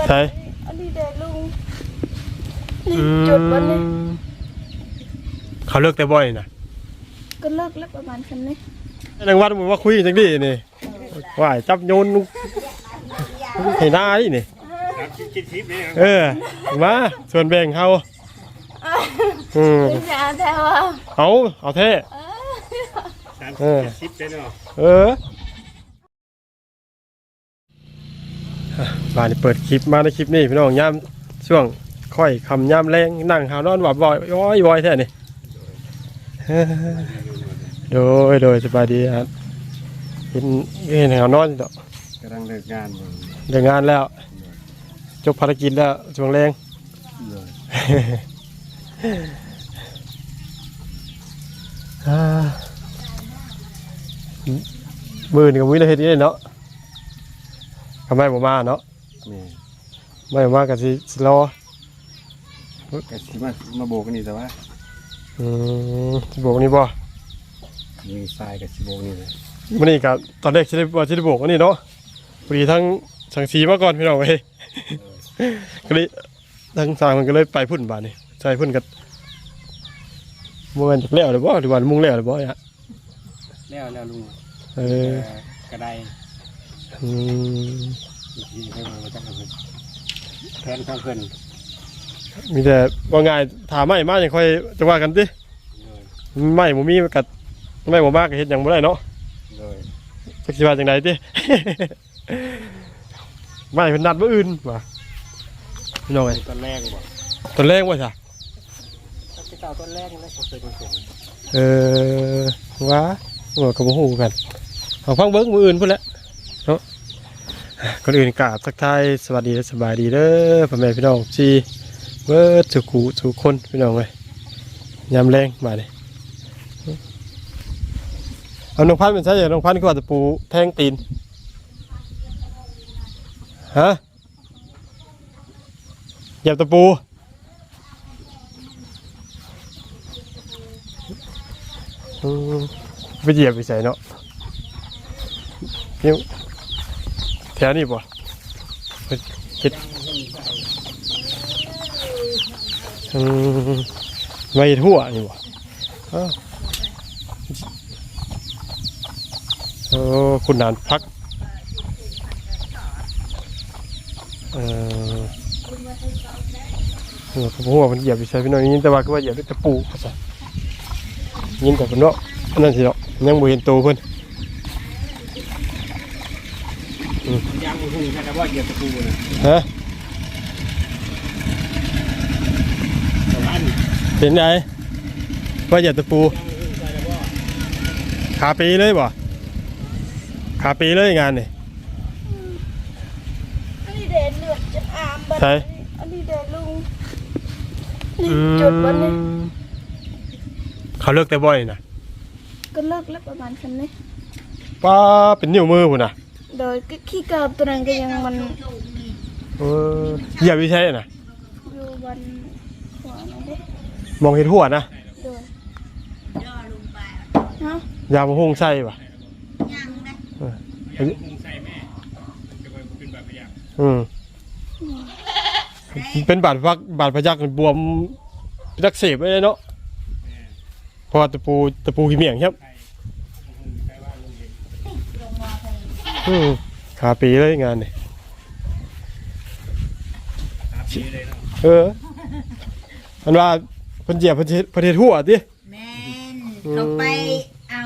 บัดใช่อันนี้เด้ลุงอืนี่มจุดวันนี้เขาเลิกแต่บ่อยนะก็เลิกแล้วประมาณคันนี้นางวัดมึงว่าคุยจังดินี่ว่าให้จับโยนให้หน้าดินี่คิดทิพย์นี่เออมาส่วนแบ่งเขาอืมเป็นยาแท้ว่าเอาเอาเท่สามเออ ทิพย์เลยเนาะ เออ บ้านนี่เปิดคลิปมาในคลิปนี้พี่น้องย่ามช่วงค่อยคำย่ามแรงนั่งหาวนอนหวับบ่อยย้อยบ่อยแท้นี่เออโดยโดยสบายดีครับเห็นเห็นหาวนอนอยู่ดอกกำลังเลิกงานอยู่เดี๋ยวงานแล้วจบภารกิจแล้วช่วงแรงเลยอ่ามือนี่กับมือในเฮ็ดนี่เนาะทำไมผมมาเนาะ นี่ไม่มากับสิสิรอกะสิมามาโบกนี่แต่ว่าอืมสิบอกนี่บ่มีทรายกับสิโบกนี่เลยมื้อนี้ก็ตอนแรกสิได้ว่าสิได้บอกอันนี้เนาะพอดีทั้งสังสีมาก่อนพี่น้องเว้ยก็เลยทั้งสางมันก็เลยไปพุ่นบาดนี่ใช่พุ่นกับบ่แม่นจักแล้วหรือบ่หรือว่ามุ่งแล้วหรือบ่ฮะแล้วแล้วลุงเออกระไดอืม ที่ให้มาจากเพิ่นแทนข้างเพิ่นมีแต่ว่าง่ายถามไม่มาอย่างค่อยจะว่ากันติเลยไม่บ่มีกัดไม่บ่มากก็เฮ็ดหยังบ่ได้เนาะเลยจักสิว่าจังไดติ ไม่เพิ่นนัดมื้ออื่นว่าพี่น้องเอ้ยต้นแรกบอกตอนแรกว่าจ้ะถ้าไปเก่าต้นแรกนี่นะเขาเคยมาส่งเออว่าว่าก็บ่ฮู้กันเอาฟังเบิ่งมื้ออื่นพุ่นแหละเนาะ ก่อนอื่นกราบทักทายสวัสดีและสบายดีเด้อพ่อแม่พี่น้องที่เบิดสุขุสุขคนพี่น้องเอ้ยยามแรงมาดิเอาน้องพันธุ์เป็นใช่ไหมน้องพันธุ์ก็ว่าตะปูแทงตีนฮะเหยียบตะปูไปเหยียบไปใส่เนาะนี่แถว นี้ป่ะเพิ่เฮ็ดอืมไม่ทั่วนี่ป่ะอ้คุณนานพักเออเออผมว่ามันเหยียบไปใช่พี่น้องยินแต่ว่าก็ว่าเหยียบด้วยตะปูเขาใช่ยินแต่เป็นเนาะนนั้นสิเนาะยังบ่เห็นโตเพิ่น ยางหุ่งใช่ไหมว่าเหยียบตะปูนะฮะแต่ว่าอันเป็นไงว่าเหยียบตะปูยางหุ่งใช่ไหมว่าขาปีเลยบ่ขาปีเลยงานนี่อันนี้เด้เลือดจะอามบัดใช่อันนี้เด้ลุงนี่จุดวันนี้เขาเลิกแต่บ่อยนะก็เลิกแล้วประมาณคันนี้ป้าเป็นนิ้วมือพุ่นน่ะ โดยก็ขี้เกิบตัวนั้นก็ยังมันเออเหยียบวิใช่น่ะอยู่วันหัวนั่นเด้มองเห็นหัวนะโดยเนาะยามหงใส่ป่ะยางหุ่งใส่แม่จะไปขึ้นแบบพยายามอืมเป็นบาดพักบาดพยักบวมรักเสบไปเลยเนาะเพราะว่าตะปูตะปูขี้เมี่ยงครับ อืมขาปีเลยงานนี่ตามปีเลยเนาะเออมันว่าเพิ่นเหยียบเพิ่นเฮ็ดเพิ่นเฮ็ดหัวติแม่นเขาไปเอา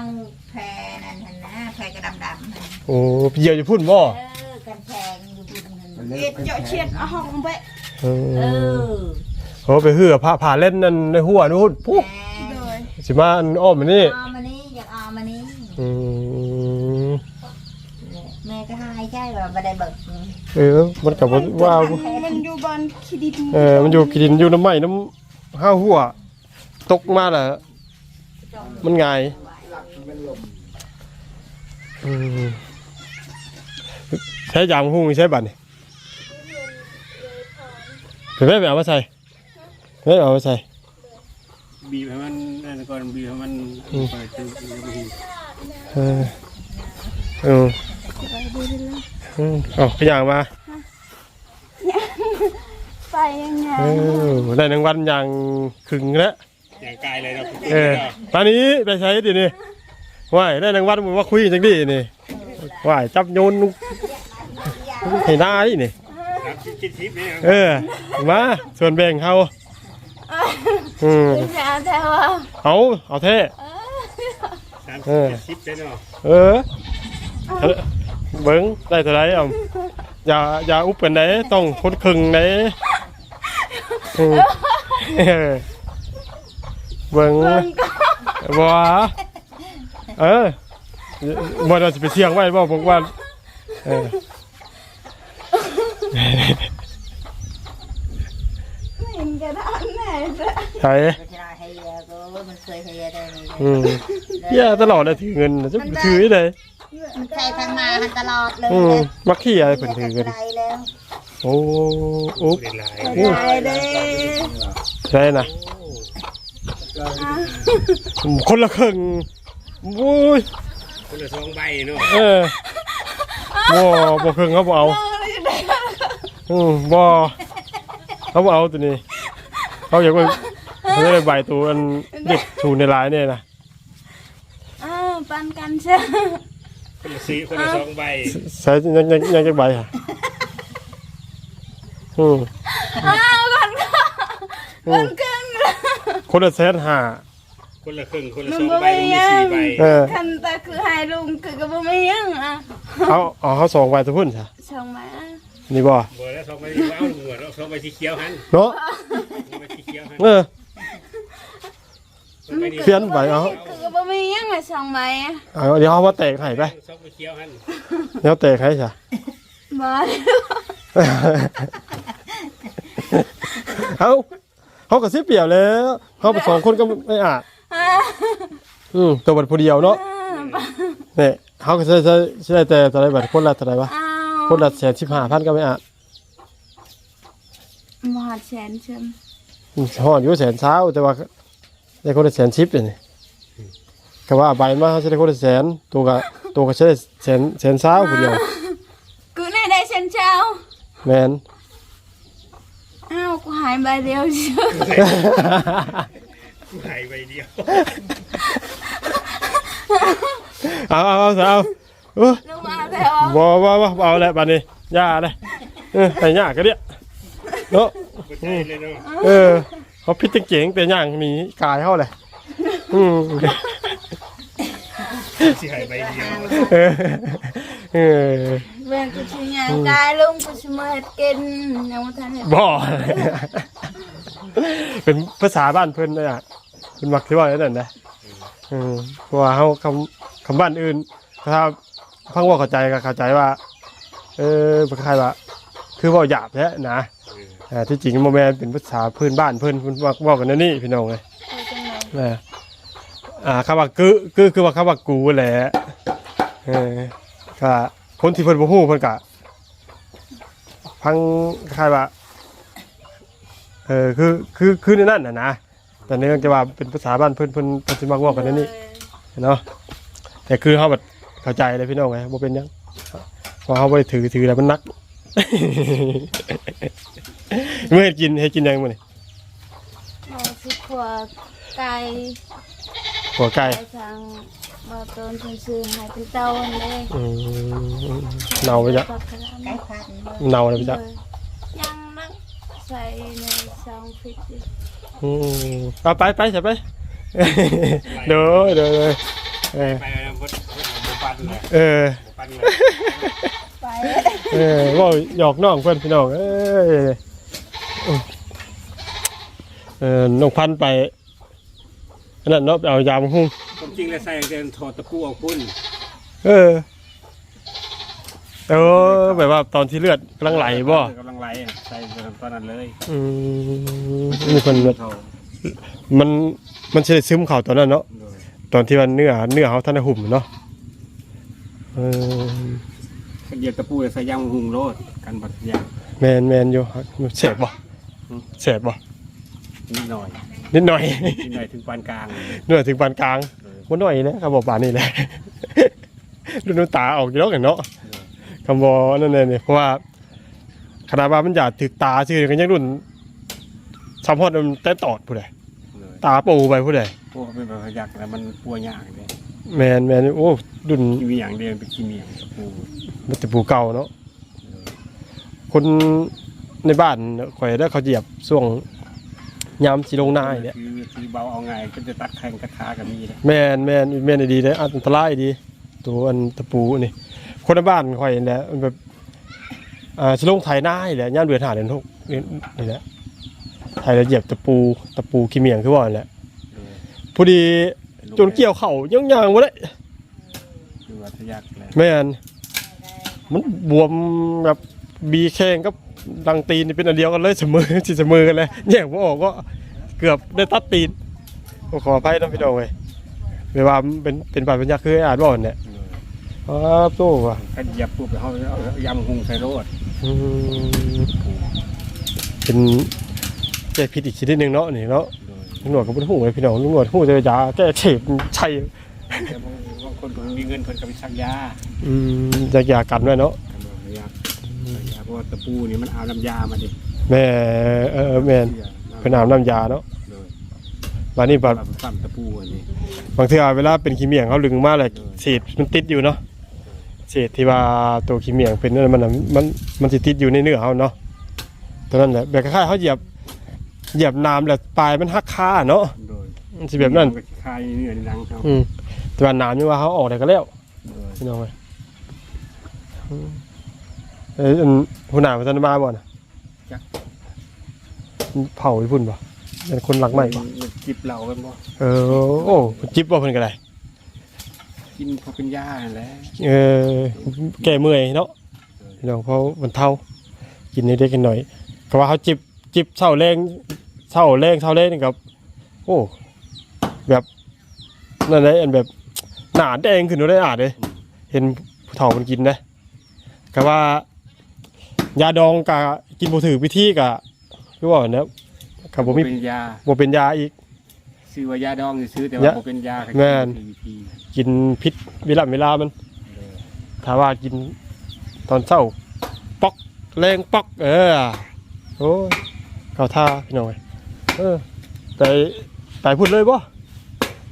แพรนั่นหั่นนะแพรกระดำดำหั่นโอ้เหยียบอยู่พุ่นบ่เออกันแพงอยู่บุญนั่นเอ็ดเจาะเชียดเอาห้องไปเอเอออโอ้ไปเหือผ้าผ่าเล่นนั่นในหัวนู่นปุ๊บแม่โดยสิมาอันอ้อมมานี่ เอามานี่อยากเอามานี่อืม แม่ก็ ให้ใช่ว่าบ่ได้เบิกเออ มันก็บ่ว่า มันอยู่บ้านขี้ดินเออ มันอยู่กินอยู่น้ำไหม้น้ำห้าหัว ตกมาแหละมันง่ายอืมใช้ยางหุ้งใช้บัตรนี่เป็นไม่แบบว่าใส่ไม่แบบว่าใส่ บีบให้มันนั่นก่อนบีบให้มันเปิดจนจะไปเออเออ สบายดีเลยอืมเอ๋อขยางมาไปยังไงเออได้รางวัลอย่างขึงแล้ว อย่างกายเลยเนาะเออตอนนี้ไปใช้ดินี่ว่ายได้รางวัลมึงว่าคุยจังดินี่ว่ายจับโยนให้หน้าดินี่ ครับคิดทิพย์นี่เออ มาส่วนแบ่งเขาอืมจะเอาแต่ว่าเอาเอาเท่ สามเออทิพย์เลยเนาะเออ เบิ้งได้เท่าไหรอะอย่าอย่าอุบกันไหนต้องคนครึ่งไหนอืมเออเบิ้งเพิ่นก็บ่เออบ่เราจะไปเสี่ยงไว้บ่ผมว่าเออไม่เห็นกระดานไหนจะใช่ก็จะให้ยาก็มันเคยให้ยาได้นี่อืมเหี้ยตลอดเลยถือเงินน่ะจะถือได้ มันใช้ทางมาหันตลอดเลยอืมมักขี้อะไรเพิ่นถือเงินไแล้วโอ้โอ้เป็นลายไปเด้ใช่น่ะคนละครึ่งโอ้ยคนละสองใบเนาะเออบ่บ่ครึ่งเขาบ่เอาอืมบ่เขาบ่เอาตัวนี้เขาอยากไปเขาจะได้ใบตัวอันเด็กถูในลายเนี่ยนะอ้าวปันกันใช่ คนละสี่คนละสองใบใช้ยังยังยังจะใบอะอืมอ้าวกันก็กันกึ่งคนละแสนห้าคนละครึ่งคนละมันสองบ่ใบมีมียัสี่งใบเออคันแต่คือให้ลุงคือก็บ่มียังอะเอาเอาเขาสองใบตัวพุ่นใช่ช่องมานี่บ่บ่แล้วสองใบที่ว้าวหัวแล้วสองใบที่เขียวหันเนาะสองใบที่เขียวหันเออสองใบนี้ เขียนใบเอาคือก็บ่มียังอะช่องมาอะเอาเดี๋ยวเขามาแตกให้ไปสองใบเขียวหันเดี๋ยวแตกให้ใช่บ่เอาเขาก็เสียเปรียบแล้วเขาไปสองคนก็ไม่อาจอืมตัวบัตรผู้เดียวเนาะเนี่ยเขาก็ใช้ใช้ใช้แต่ตัวไรบัตรคนละตัวไรวะอ้าวคนละแสนสิบห้าพันก็ไม่อาจมหาแสนเชิมห่อนอยู่แสนเช้าแต่ว่า ได้คนละแสนชิปเลยนี่ก็ว่าใบมาเขาใช้ได้คนละแสนตัวก็ตัวก็ใช้ได้แสนแสนเช้าผู้เดียวกูในได้เชนเช้าแมน อ้าวกูหายใบเดียวเชียวใบใบเดียวเอาเอาเอาเอาเออลงมาแล้วบ่บ่บ่เอาแล้วบัดนี้ย่าเลยเออให้ย่าก็เดียเนาะ บ่ใจเลยเนาะ เออ เขาพิจเจ๋งแต่ย่างหนีกายเขาเลยอืมสิให้ใบเดียวเออเออเบิ่งกูสิย่างกายลุงกูสิมาเฮ็ดกินยังบ่ทันเฮ็ดบ่เป็นภาษาบ้านเพิ่นเลยอะเพิ่นมักสิว่าอย่างนั้นนะอืมเพราะว่าเฮาคำคำบ้านอื่น ถ้าพังว่าเข้าใจก็เข้าใจว่า เออเป็นคล้ายๆว่าคือเว่าหยาบแท้นะ อ่าที่จริงโมแมนเป็นภาษาพื้นบ้านเพิ่นเพิ่นว่าเว่ากันนั่นนี่พี่น้องเลยเอาจังได๋นะอ่าคำว่ากือกือคือว่าคำว่ากูแหละเออก็คนที่เพิ่นบ่ฮู้เพิ่นก็พังคล้ายๆว่าเออคือคือคือในนั้นน่ะนะแต่เนื่องจากว่าเป็นภาษาบ้านเพิ่นเพิ่นเพิ่นสิมักเว้ากันนั่นนี่ เนาะแต่คือเฮาแบบเข้าใจเลยพี่น้องไงบ่เป็นหยังเพราะเฮาบ่ได้ถือถือแล้วมันหนักเมื่อเฮ็ดกินเฮ็ดกินหยังมื้อนี่เอาสิขวไก่หัวไก่ไปทางบ่ต้นเพิ่นซื้อให้ที่เต้าอันเด้อืมเน่าไปจ้ะไก่พันธุ์เน่าเลยไปจ้ะยังนักใส่ในซองฟิตดิอืมเอาไปไปใส่ไปเด้อเด้อเด้อเออไปแล้วบ่บ่ปันเลยเออบ่ปันเลยไป เออเว่าหยอกน้องเพื่อนพี่น้องเอ้ย เออน้องพันธุ์ไปอันนั้นเนาะไปเอายามหุ้งความจริงแล้วใส่กางเกงถอดตะปูเอาคุณเออเออแบบว่าตอนที่เลือดกำลังไหลบ่กำลังไหลอะใส่ตอนนั้นเลยอืมมีคนแบบเท่ามันมันจะได้ซึมเข่าตอนนั้นเนาะ โดยตอนที่ว่าเนื้อเนื้อเขาท่านได้หุ่มเนาะเออเหยียบตะปูแล้วใส่ยางหุงโลดกันบัดยางแมนแมนอยู่เสบบ่ เสบบ่นิดหน่อยนิดหน่อยนิดหน่อยถึงปานกลางเนื้อถึงปานกลางมันหน่อยนะคำบอกป่านนี่แหละดูน้ำตาออกเยอะกันเนาะคำบอกนั่นเองเนี่ยเพราะว่าขนาดว่ามันอยากถึกตาซื่อกันยังรุ่นสามพอดมันแต่ตอดผู้ใดเลยตาปูไปผู้ใดพวกเป็นแบบพยักแล้วมันปัวยากเลยแมนแมนโอ้ดุนกินมีอย่างเดียวเป็นกินเมียงกับปูมันแต่ปูเก่าเนาะคน ในบ้านข่อยได้เขาเหยียบช่วงยามสีลงหน้าเนี่ยคือคือเบาเอาไงก็จะตัดแข่งกระทากับมีเลยแมนแมนแมนดีเลยอันตรายดี ตัวอันตะปูนี่ คนในบ้านข่อยนี่แหละมันแบบอ่าสิลงไถหน้านี่แหละย่านเดือนหาเดือนหกนี่นี่แหละไถแล้วเหยียบตะปูตะปูขี้เมียงคือว่านั่นแหละพอดีจนเกี่ยวเข่ายังยางๆบ่ได้คือว่าพยักเลยแม่นมันบวมแบบบีแข้งกับ ดังตีนนี่เป็นอันเดียวกันเลยเสมอสิเสมอกันเลยแยกบ่ออกก็เกือบได้ตัดตีนก็ขออภัยน้องพี่น้องเว้ยเวลามันเป็นเป็นบาดเป็นยักษ์คืออ่านบ่เนี่ยอ้าวโตว่ะก็เหยียบปุ๊บเขาเอายำหุงใส่รถอืมเป็นแก้พิษอีกชนิดหนึงเนาะนี่เนาะลุงหนวดก็บ่ได้ฮู้เลยพี่น้องลุงหนวดฮู้แต่ยาแก้เจ็บใช่แต่บางคนคนมีเงินคนก็ไปซักยาอืมยายากันไว้เนาะ กันบอกพยักยาเพ ราะว่าตะปูนี่มันเอาน้ำยามาดิแม่เออแม่นเพิ่นอาบน้ำยาเนาะเลยบาดนี้บาดแบบปั้มตะปูอันนี้บางทีเวลาเป็นขี้เมียงเขาลึงมากเลยเศษมันติดอยู่เนาะเศษที่ว่าตัวขี้เมียงเป็นนั่นมันน่ะมันมันสิติดอยู่ในเนื้อเขาเนาะตอนนั้นแหละแบบคล้ายๆเขาเหยียบเหยียบน้ำแล้วปลายมันหักคาเนาะโดยมันสิแบบนั้น มัก็คลายเนื้อในหนังเขาอืมแต่ว่าน้ำนี่ว่าเขาออกได้ก็แล้วโดยพี่น้องเอ้ยอืม เอ้ยอันหัวหน้าพัฒนมาบ่น่ะเผาญี่ปุ่นบ่เป็นคนหลักใหม่บ่นจิบเหล้ากันบ่เออโอ้จิบบ่เพิ่นก็ได้กินพอเป็นยาหั่นแหละเออแก้เมื่อยเนาะพี่น้องเพราะมันเท่า กินนิดเล็กๆหน่อยๆก็ว่าเขาจิบจิบเศร้าแรงเศร้าแรงเศร้าแรงนี่กับโอ้แบบนั่นเลยอันแบบหนาแดงขึ้นได้อาดเลยเห็นผู้เฒ่ามันกินนะก็ว่า ยาดองกับกินบ่ถือวิธีกับคือว่าเนี่ยกับบ่มีเป็นยาบ่เป็นยาอีก ซื้อว่ายาดองซื้อแต่ว่าบ่เป็นยาแม่นวิธีกินพิษเวลาเวลามันถ้าว่ากินตอนเช้าป๊อกแรงป๊อก เออโอ้ยเก่าท่าพี่น้องเอ้ยเออไปไปพูดเลยบ่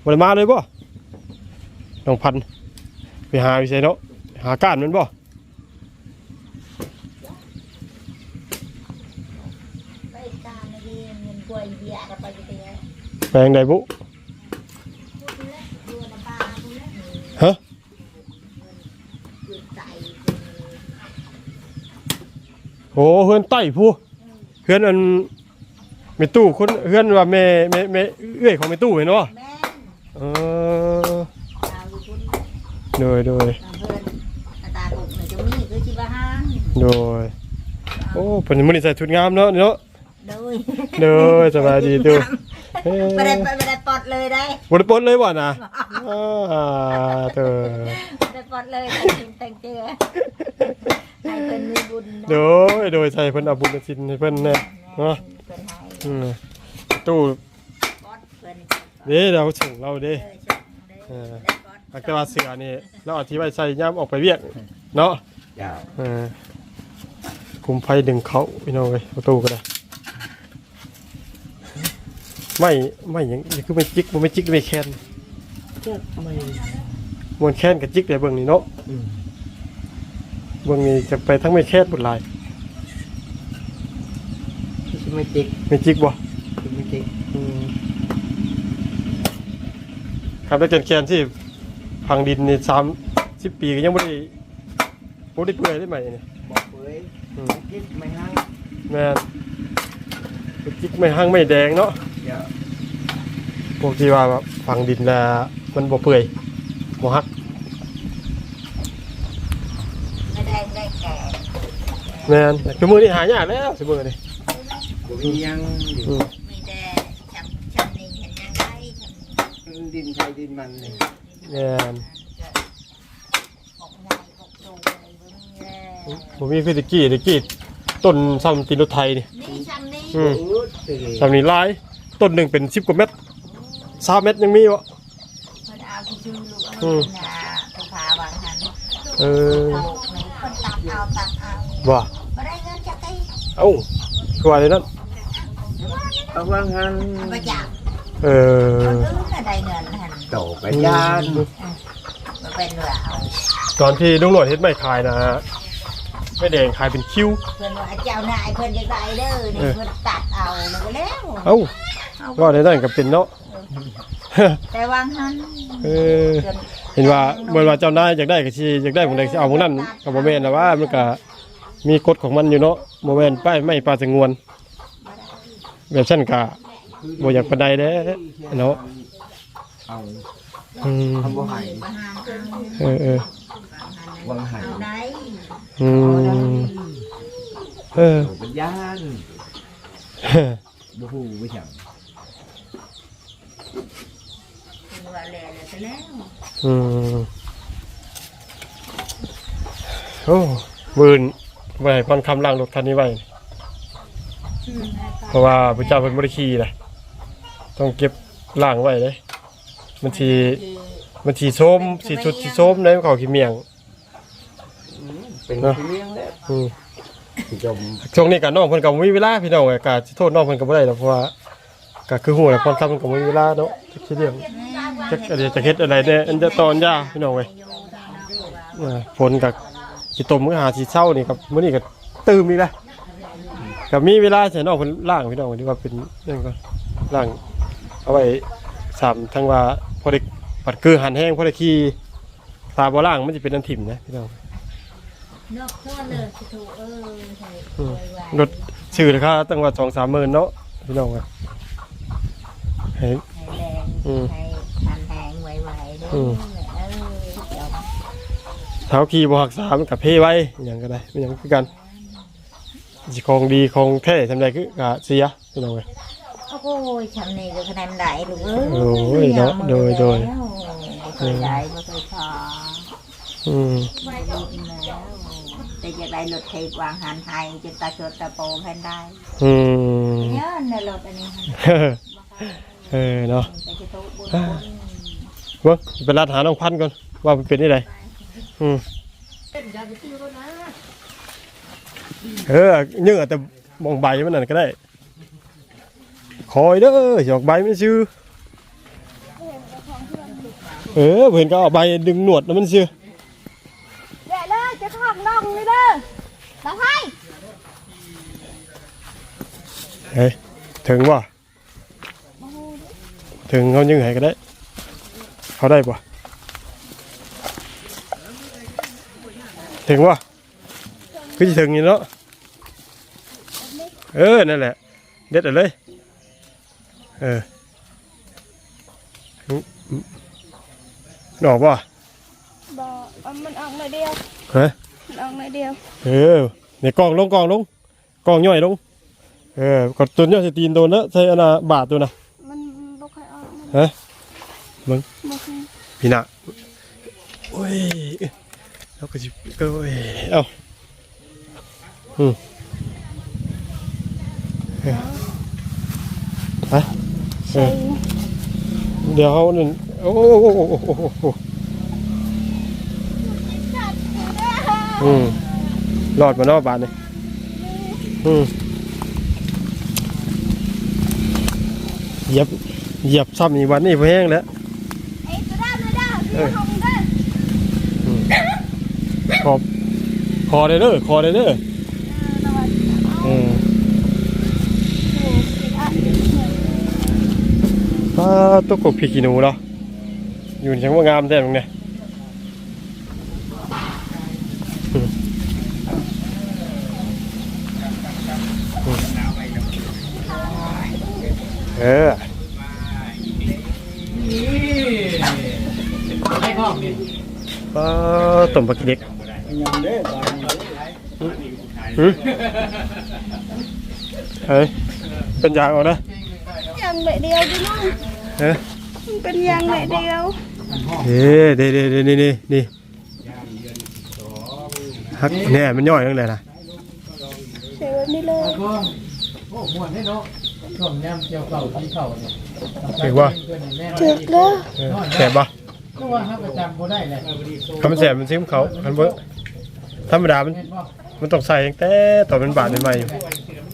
บ่ได้มาเลยบ่น้องพันธุ์ไปหาวิเศษเนาะหาก้านมันบ่ ไปการในเรียนเงินกล้วยเบียร์กับไปเตีย แปลงใดบุฮะโอ้เฮือนใต้ผู้เฮือนอันแม่ตู้คนเฮือนว่าแม่แม่แม่เอื้อยของแม่ตู้เห็นบ่เออโดยโดยโดยโอ้เพิ่นมือนี้ใส่ชุดงามเนาะเนาะ โดยโดยสบายดีตู้เอ้ยไม่ได้ไม่ได้ปลดเลยได้บริปนเลยว่ะนะอ่าเธอไม่ได้ปลดเลยแต่งแต่งเจอให้เพิ่นมีบุญนะโดยโดยใส่เพิ่นเอาบุญเอาสินให้เพิ่นเนี่ยเนาะเพิ่นให้อืมตู้ปลดเพิ่นเด้เราส่งเราเด้เออช่วยได้ปลดอักแต่ว่าเสือนี่เราเอาที่ไว้ใส่ย่ามออกไปเวียกเนาะยาเออคุมไฟดึงเขาพี่น้องเอ้ยประตูก็ได้ ไม่ไม่หยังนี่คือไม่จิกบ่ไม่จิกไม่แคนไม่มวนแคนกับจิกได้เบิ่งนี่เนาะเบิ่งนี่จะไปทั้งไม่แคนหมดหลายไม่จิกไม่จิกบ่ไม่จิกอืมครับแล้วแกนแคนที่พังดินนี่สามสิบปีก็ยังไม่ได้บ่ได้เปื่อยได้ไหมเนี่ยบอกเว้ยอืมจิกไม่ให้แม่นจิกไม่หั่งไม่แดงเนาะอย่า พวกที่ว่าพังดินแล้วมันบ่เปื่อยบ่ฮักไม่ได้ได้แก่แม่นคือมือนี่หายากแล้วสิมือนี่บ่มียังอืมมีแต่ชำชำนี่เห็นยังไงชำดินใช้ดินมันเลยแม่นของใหญ่ของโตอะไรพวกนี้แหละบ่มีคือตะกี้ตะกี้ต้นซ้ำตีนรถไทยนี่นี่ชำนี่อืม โอ้ตีซ้ำนี่หลาย ต้นหนึงเป็น10กว่าเม็ด3เม็ดยังมีบ่เพิ่นเอาที่ชื่อลูกเอาเงินน่ะไปพาวางหันเออเอาไหนคนตักเอาตักเอาว่าบ่ได้เงินจากไอ้เอ้าคือว่าเลยนั่นเอาวางหันประจักษ์เออคนอื่นน่ะได้เงินหันโตไปยานมาเป็นเหลือเอาตอนที่ลุงหนวดเฮ็ดไม่ขายนะไม่แดงขายเป็นคิ้วเพิ่นว่าเจ้านายเพิ่นจะได้เด้อนี่เออเพิ่นตัดเอาแล้วก็แล้ว เอ้าว่าได้นั่นก็เป็นเนาะแต่วางหันเออเห็นว่าเมื่อว่าเจ้านายอยากได้ก็สิอยากได้ผมได้สิเอาพวกนั้นก็บ่แม่นนะว่ามันก็มีกฎของมันอยู่เนาะบ่แม่นป้ายไม่ปลาสงวน แบบฉันก็บ่อยากปานใดเด้เนาะเอาอืมทำบ่ให้ประหารเอาเออเออวางหันเอาได้อืมเออโตไปยานบ่ฮู้บ่จัง เพิ่น ว่าแล้วแล้วก็แล้วอืมโอ้บืนไว้ให้ก่อนคำล่างรถคันนี้ไว้เพราะว่าพระเจ้าเป็นบริคีเลยต้องเก็บล่างไว้เลยมันทีมันทีส้มสีชุดสีส้มในเขาขี้เมียง เป็นพี่เลี้ยงแล้วอืมสิจมช่วงนี้กับน้องเพิ่นก็บ่มีเวลาพี่น้องไอ้กาสิโทษน้องเพิ่นก็บ่ได้หรอกเพราะว่าก็คือฮู้แหละคนทำมันก็บ่มีเวลาเนาะจักสิเรื่อง จักอะไรจะเฮ็ดอะไรเนี่ยอันจะตอนยาพี่น้องเว้ยอ่าฝนก็สิตมมื้อหาสิเช้านี่ครับมื้อนี้ก็ตื่มอีกแล้วก็มีเวลาใช้น้องเพิ่นล้างพี่น้องที่ว่าเป็นนั่นก็ล้างเอาไว้สามทั้งว่าพอได้ปัดคือหันแห้งพอได้ขี่ตาบ่ล้างมันสิเป็นอันถิ่มนะพี่น้อง นอกทั่วเลยสิถูกเออใช่อืมไวๆรถชื่อราคาตั้งว่าสองสามหมื่นเนาะพี่น้องอะให้ให้แรงอืมให้ทันแหงไวๆเด้ ออืมเออเดี๋ยวเท้าขี่บหักสามกับเพ่ไว้อหย่างก็ได้ไม่หยังคือกันสิของดีของแท้ทำไรคือกะเสียพี่น้องเลยโอ้ยชำนี่ก็คะแนนได้ลูกเอ้ยโอ้ยเนาะโดยโดยแล้วบ่เคยได้บ่เคยพออืมไม่ได้กินแล้วแต่จะได้รถเทปวางหันไทยจนตาโจดตาโปแพนได้อืม เยอะในรถอันนี้เฮ้อเออเนาะแต่จะโตบน เบิ่งไปรัดหาน้องพันธุ์ก่อนว่ามันเป็นยังไงอืมเออเนื้อแต่มองใบมันนั่นก็ได้ คอยเด้อหยอกใบไม่ชื่อเออเห็นก็เอาใบดึงหนวดแล้วมันชื่อเดี๋ยวเลยจะทอกน้องเลยเด้อตาไพ่เฮ้ยถึงว่ะถึงเขายังไงก็ได้ เขาได้ป่ะถึงว่ะคือจะถึงอยู่เนาะเออ นั่นแหละ เด็ดเอาเลย เออดอกป่ะบอกมันออกหน่อยเดียวฮะมันออกหน่อยเดียว เออในกล่องลงกล่องลงกล่องย่อยลง เออกดตัวเนี้ยสตีนตัวเนี้ยใช้อนนาบาทตัวน่ะมันบ่ค่อยออกมันฮะ มึงบ่ค่อยพี่น่ะโอ้ยแล้วก็จิก็โอ้ยเอ้าอืมเออไปเอใส่อเดี๋ยวเขานั่นโอ้โหโอ้โหโอ้โหโอ้โหอืมรอดมานอกบาทเลยอืมเหยียบเหยียบซ้ำอีกวันนี้พอแห้งแล้วไอ้ตัวด้าน เลยเด้อเออทงเด้อขอบคอได้เด้อคอได้เด้อเออป้าตัวกบพี่กี่หนูเนาะอยู่ในช่างว่างามแท้ตรงเนี้ยอืมอืมเออ ให้พ่อมนี่ป้าต้มปลากิเด็กยังเด้อตอนนี้หืมเฮ้ยเป็นยางเอานะยางแบบเดียวดิน้องเฮ้ยมันเป็นยางแบบเดียวเฮ้ยเดี๋ยวเดี๋ยวเดี๋ยวนี่นี่นี่ฮักแน่มันย่อยตั้งแต่นะใส่แบบนี้เลยพ่อโอ้ม่วนให้เนาะช่วงย่ำเกี่ยวเข่าที่เข่าเนี่ยถือว่าเจ็บแล้วเออแสบปะ ก็ว่าถ้าประจำบ่ได้เลยคำแสบมันซิมเขาคันเบอร์ธรรมดามันเห็นบ่มันต้องใส่ตั้งแต่ตอนเป็นบาทใหม่ๆอยู่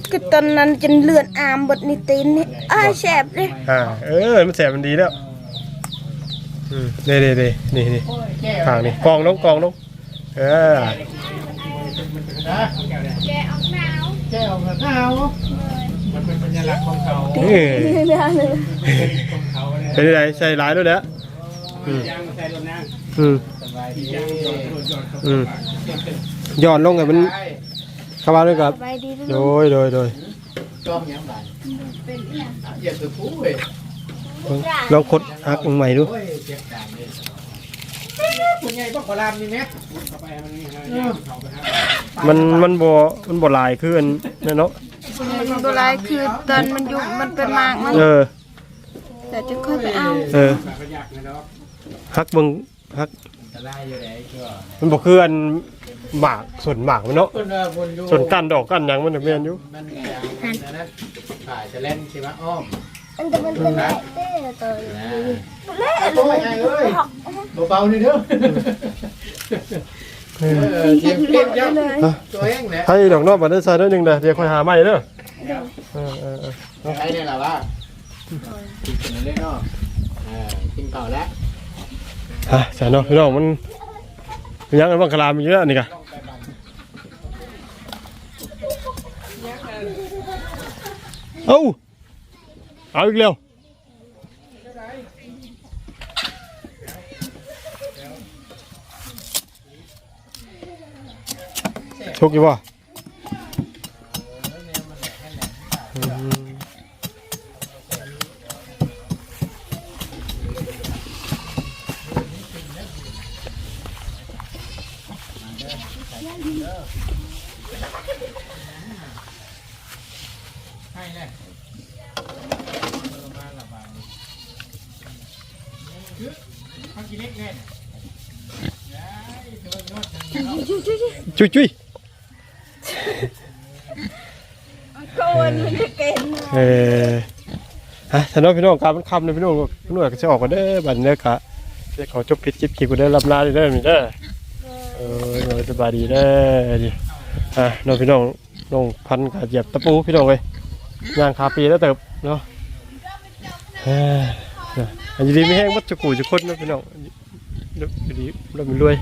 เก็ตอนนั้นจนเลือดอามบดนี่ตีนนี่อ้ายแสบเลยอ่าเออมันแสบมันดีแล้วอืมนี่นี่นี่นี่นี่ข้างนี่กองลงกองลงเออแกออกหนาวแก้วกับข้าวมันเป็นสัญลักษณ์ของเขานี่ไม่ได้เลยของเขาเนี่ยเป็นไรใส่หลายด้วยแล้วอืม ย่างใส่รถนั่งอืมสบายดีย่างโดนโดนโดนเขาอืมย้อนลงไงมันเข้ามาด้วยกับสบายดีทุกโดยโดยโดยชอบยังไงอย่าตัวผู้เว้ยลองคดฮักมึงใหม่ดูโอ้ยเจ็บดังเลยคุณยายบอกขอรามนี่แม็กเข้าไปมันนี่ฮะย่างเขาไปฮะมันมันบ่มันบ่หลายคืออันนั่นเนาะโบราณคือตอนมันอยู่มันเป็นหมากมันเออแต่จะค่อยไปเอา เออ แบบประหยัดนะเนาะ ฮักมึงฮักจะไล่อยู่ไหนก็มันบ่คืออันหมากส่วนหมากมันเนาะคนว่าคนอยู่ส่วนกันดอกกันหยังมันน่ะแม่นอยู่มันอย่างนั้นนะฝ่ายจะเล่นใช่ไหมอ้อมอันแต่มันเป็นแม่เต้ตัวนะเล่โอ้ยไงเอ้ยเบาๆนี่เด้อเออเออเจ็บเจ็บยับตัวเองแหละให้ดอกนอกบัดได้ใส่ได้หนึงเด้อเดี๋ยวค่อยหาใหม่เด้อเออเออเออไอ้เนี่ยแหละว่ากินเสร็จแล้วเนาะอ่ากินต่อแล้ว ฮะใส่เนาะพี่น้องมันยังกันบ้างคลามอยู่แล้วนี่กะเอ้าเอาอีกแล้วชุกอ ยู่ป่ะจุยจุยโกนมันจะเก่งเออฮะท่านน้องพี่น้องครับมันคำเลยพี่น้องพี่น้องก็จะออกกันเด้อบัดนี้เด้อกะจะขอจบปิดคลิปคลิปกูได้อรับลาเด้อนี่เด้อเออน้องสบายดีเด้อดิ อะน้องพี่น้องน้องพันกับเหยียบตะปูพี่น้องเลยย่างคาปีแล้วเติบเนาะอันนี้ดีไม่แห้งวัดจะกูจุกคนนะพี่น้องดีดีเรามีรวย